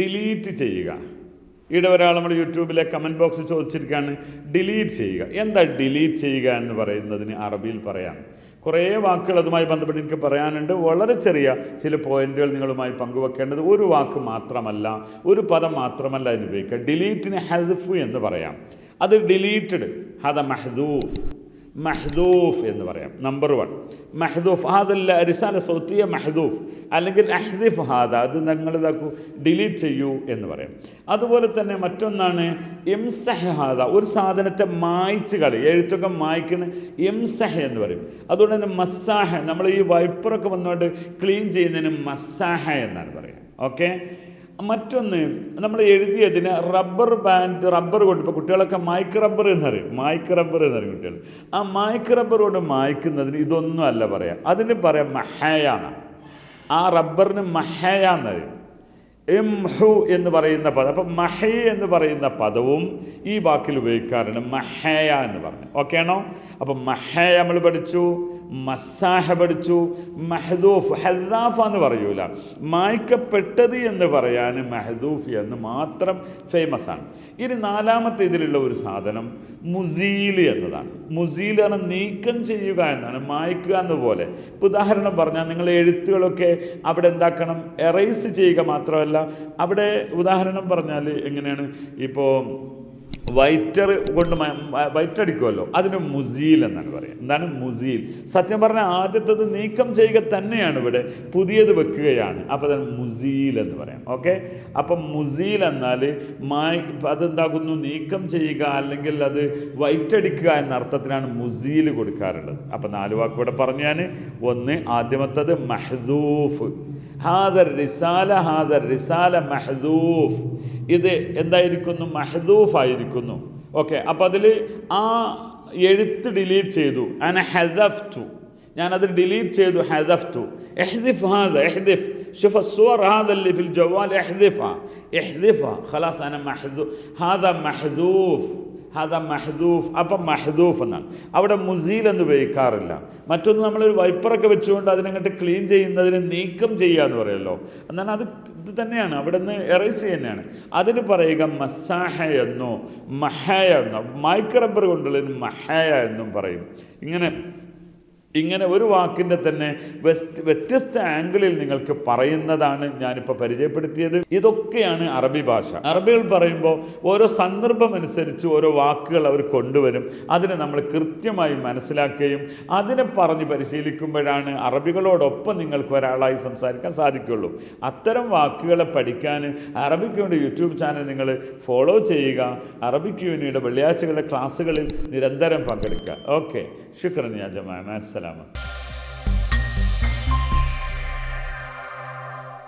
Delete ചെയ്യുക. ഇവിടെ ഒരാൾ നമ്മുടെ യൂട്യൂബിലെ കമന്റ് ബോക്സിൽ ചോദിച്ചിരിക്കുകയാണ് ഡിലീറ്റ് ചെയ്യുക. എന്താ ഡിലീറ്റ് ചെയ്യുക എന്ന് പറയുന്നതിന് അറബിയിൽ പറയാം. കുറേ വാക്കുകൾ അതുമായി ബന്ധപ്പെട്ട് എനിക്ക് പറയാനുണ്ട്. വളരെ ചെറിയ ചില പോയിന്റുകൾ നിങ്ങളുമായി പങ്കുവെക്കേണ്ടത് ഒരു വാക്ക് മാത്രമല്ല ഒരു പദം മാത്രമല്ല അതിന് ഉപയോഗിക്കുക. ഡിലീറ്റിന് ഹെൽഫ് എന്ന് പറയാം. അത് ഡിലീറ്റഡ് ഹദ മഹദൂഫ് മഹദൂഫ് എന്ന് പറയാം. നമ്പർ വൺ മഹദൂഫ് ഹാദല്ല അരിസാന സൗത്തിയ മഹദൂഫ്. അല്ലെങ്കിൽ അഹ്ദിഫ് ഹാദ അത് നിങ്ങൾ ഇതാക്കൂ ഡിലീറ്റ് ചെയ്യൂ എന്ന് പറയാം. അതുപോലെ തന്നെ മറ്റൊന്നാണ് എംസഹ് ഹാദ ഒരു സാധനത്തെ മായ്ച്ച് കളി എഴുത്തൊക്കെ മായ്ക്കുന്ന എംസഹ് എന്ന് പറയും. അതുകൊണ്ട് തന്നെ മസ്സാഹ നമ്മൾ ഈ വൈപ്പറൊക്കെ വന്നുകൊണ്ട് ക്ലീൻ ചെയ്യുന്നതിന് മസ്സാഹ എന്നാണ് പറയുക. ഓക്കെ മറ്റൊന്ന് നമ്മൾ എഴുതിയതിന് റബ്ബർ ബാൻഡ് റബ്ബർ കൊണ്ട് ഇപ്പോൾ കുട്ടികളൊക്കെ മായ്ക്ക് റബ്ബർ എന്നറിയും. മായ്ക്ക് റബ്ബർ എന്നറിയും കുട്ടികൾ ആ മായ്ക്ക് റബ്ബർ കൊണ്ട് മായ്ക്കുന്നതിന് ഇതൊന്നും അല്ല പറയാം. അതിന് പറയാം മഹയാണ് ആ റബ്ബറിന് മഹയാന്നറിയും എം ഹു എന്ന് പറയുന്ന പദം. അപ്പം മഹയ എന്ന് പറയുന്ന പദവും ഈ വാക്കിൽ ഉപയോഗിക്കാറുണ്ട് മഹയ എന്ന് പറഞ്ഞു. ഓക്കെ ആണോ അപ്പം മഹയ നമ്മൾ പഠിച്ചു. മസാഹ പഠിച്ചു. മഹദൂഫ് ഹദ്ദാഫ എന്ന് പറയൂല. മായ്ക്കപ്പെട്ടത് എന്ന് പറയാൻ മഹദൂഫ് എന്ന് മാത്രം ഫേമസ് ആണ്. ഇനി നാലാമത്തെ ഇതിലുള്ള ഒരു സാധനം മുസീൽ എന്നതാണ്. മുസീൽ എന്ന നീക്കം ചെയ്യുക എന്നാണ് മായ്ക്കുക എന്നപോലെ ഇപ്പം ഉദാഹരണം പറഞ്ഞാൽ നിങ്ങൾ എഴുത്തുകളൊക്കെ അവിടെ എന്താക്കണം? എറൈസ് ചെയ്യുക മാത്രമല്ല. അവിടെ ഉദാഹരണം പറഞ്ഞാൽ എങ്ങനെയാണ്? ഇപ്പോൾ വൈറ്റർ കൊണ്ട് വൈറ്റ് അടിക്കുമല്ലോ അതിന് മുസീൽ എന്നാണ് പറയുക. എന്താണ് മുസീൽ? സത്യം പറഞ്ഞാൽ ആദ്യത്തത് നീക്കം ചെയ്യുക തന്നെയാണ് ഇവിടെ. പുതിയത് വെക്കുകയാണ്. അപ്പോൾ അതാണ് മുസീൽ എന്ന് പറയാം. ഓക്കെ? അപ്പം മുസീൽ എന്നാൽ മായി അതെന്താകുന്നു? നീക്കം ചെയ്യുക അല്ലെങ്കിൽ അത് വൈറ്റ് അടിക്കുക എന്ന അർത്ഥത്തിലാണ് മുസീൽ കൊടുക്കാറുള്ളത്. അപ്പം നാല് വാക്ക് ഇവിടെ പറഞ്ഞു ഞാൻ. ഒന്ന് ആദ്യമത്തത് മഹദൂഫ്. ഹാദർ റിസാല ഹാദർ റിസാല മഹദൂഫ്. ഇത് എന്തായിരിക്കുന്നു മഹദൂഫ് ആയിരിക്കുന്നു ഓക്കെ അപ്പം അതിൽ ആ എഴുത്ത് ഡിലീറ്റ് ചെയ്തു അന ഹെദഫ്റ്റു ഞാനത് ഡിലീറ്റ് ചെയ്തു ഹെദഫ്റ്റു എഹ്ദിഫ് ഹാദ എഹ്ദിഫ് شوف الصور هذا اللي في الجوال احذفها احذفها خلاص انا محذوف هذا محذوف ഹദ മഹദൂഫ് അപ്പം മഹദൂഫ് എന്നാണ്. അവിടെ മുസീൽ എന്ന് ഉപയോഗിക്കാറില്ല. മറ്റൊന്ന് നമ്മളൊരു വൈപ്പറൊക്കെ വെച്ചുകൊണ്ട് അതിനങ്ങോട്ട് ക്ലീൻ ചെയ്യുന്നതിന് നീക്കം ചെയ്യുക എന്ന് പറയുമല്ലോ എന്നാൽ അത് ഇത് തന്നെയാണ്. അവിടെ നിന്ന് എറേസ് തന്നെയാണ് അതിന് പറയുക മസാഹ എന്നോ മഹയ എന്നോ. മൈക്ക് റബ്ബർ കൊണ്ടുള്ളതിന് മഹയ എന്നും പറയും. ഇങ്ങനെ ഇങ്ങനെ ഒരു വാക്കിന്റെ തന്നെ വ്യത്യസ്ത ആംഗിളിൽ നിങ്ങൾക്ക് പറയുന്നതാണ് ഞാനിപ്പോൾ പരിചയപ്പെടുത്തിയത്. ഇതൊക്കെയാണ് അറബി ഭാഷ. അറബികൾ പറയുമ്പോൾ ഓരോ സന്ദർഭം അനുസരിച്ച് ഓരോ വാക്കുകൾ അവർ കൊണ്ടുവരും. അതിനെ നമ്മൾ കൃത്യമായി മനസ്സിലാക്കുകയും അതിനെ പറഞ്ഞ് പരിശീലിക്കുമ്പോഴാണ് അറബികളോടൊപ്പം നിങ്ങൾക്ക് ഒരാളായി സംസാരിക്കാൻ സാധിക്കുള്ളൂ. അത്തരം വാക്കുകളെ പഠിക്കാൻ അറബിക്ക് വേണ്ടി യൂട്യൂബ് ചാനൽ നിങ്ങൾ ഫോളോ ചെയ്യുക. അറബിക് യൂണിയുടെ വെള്ളിയാഴ്ചകളുടെ ക്ലാസ്സുകളിൽ നിരന്തരം പങ്കെടുക്കുക. ഓക്കെ. ശുക്രൻ യാ ജമാ അസ്സലാമ